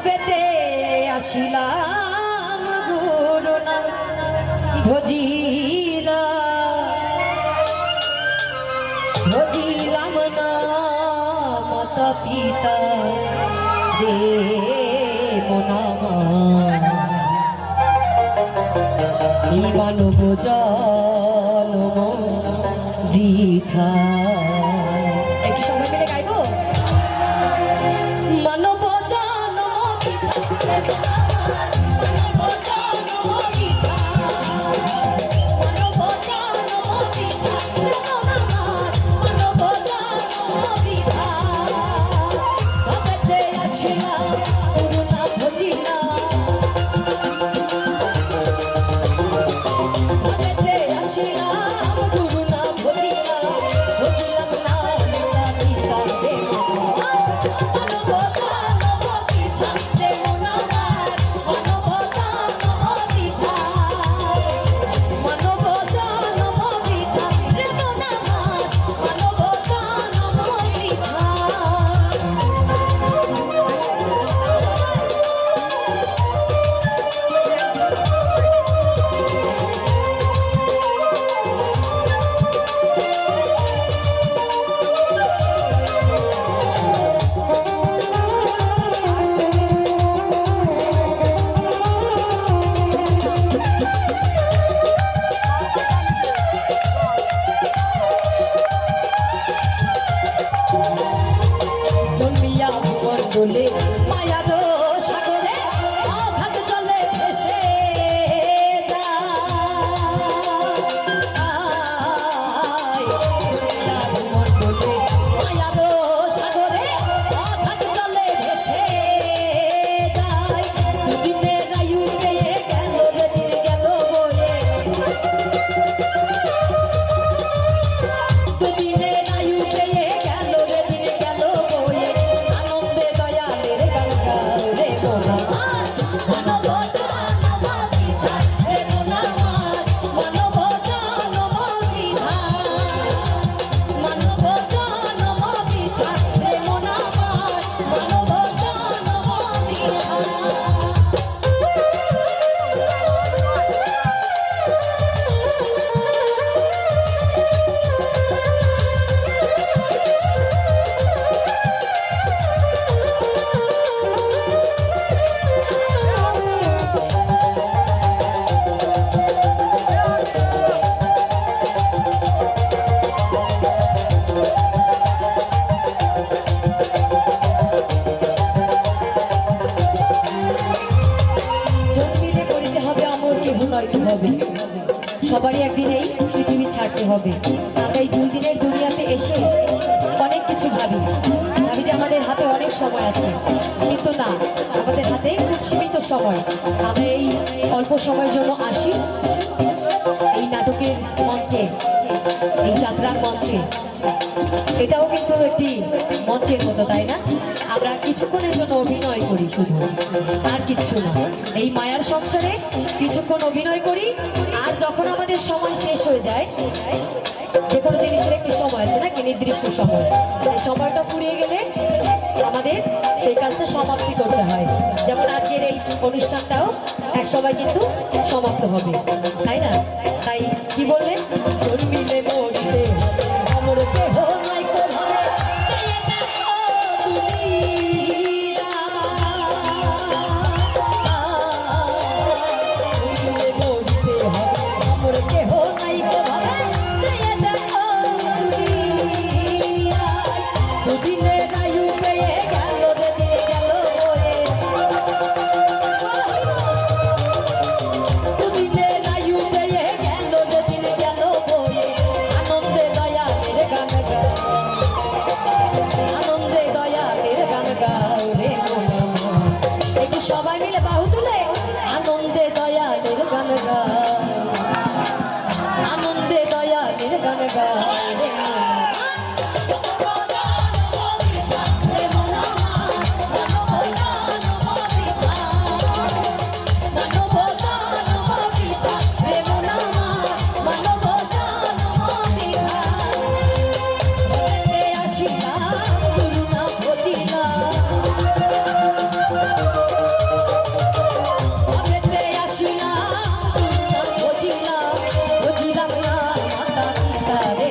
ভবেতে আসিলাম গুরু না ভজিলা? ভজিলাম না মাতা পিতা রে মনামা। মানব জন্ম বৃথা। love you. মন্ডলে মায়ার সবারই পৃথিবী ছাড়তে হবে। এই দুই দিনের দুনিয়াতে এসে অনেক কিছু ভাবি। ভাবি যে আমাদের হাতে অনেক সময় আছে। কিন্তু না, আমাদের হাতে খুব সীমিত সময়। আমরা এই অল্প সময়ের জন্য আসি এই নাটকের মঞ্চে, এই যাত্রার মঞ্চে। এটাও কিন্তু একটি মঞ্চের মতো, তাই না? আমরা কিছুক্ষণের জন্য অভিনয় করি শুধু। আর কিচ্ছু না। এই মায়ার সংসারে কিছুক্ষণ অভিনয় করি, আর যখন আমাদের সময় শেষ হয়ে যায়, যে কোনো জিনিসের একটি সময় আছে নাকি? নির্দিষ্ট সময়। এই সময়টা ফুরিয়ে গেলে আমাদের সেই কাজটা সমাপ্তি করতে হয়। যেমন আজকের এই অনুষ্ঠানটাও এক সময় কিন্তু সমাপ্ত হবে। তাই না? তাই কি বললেন? সবাই 的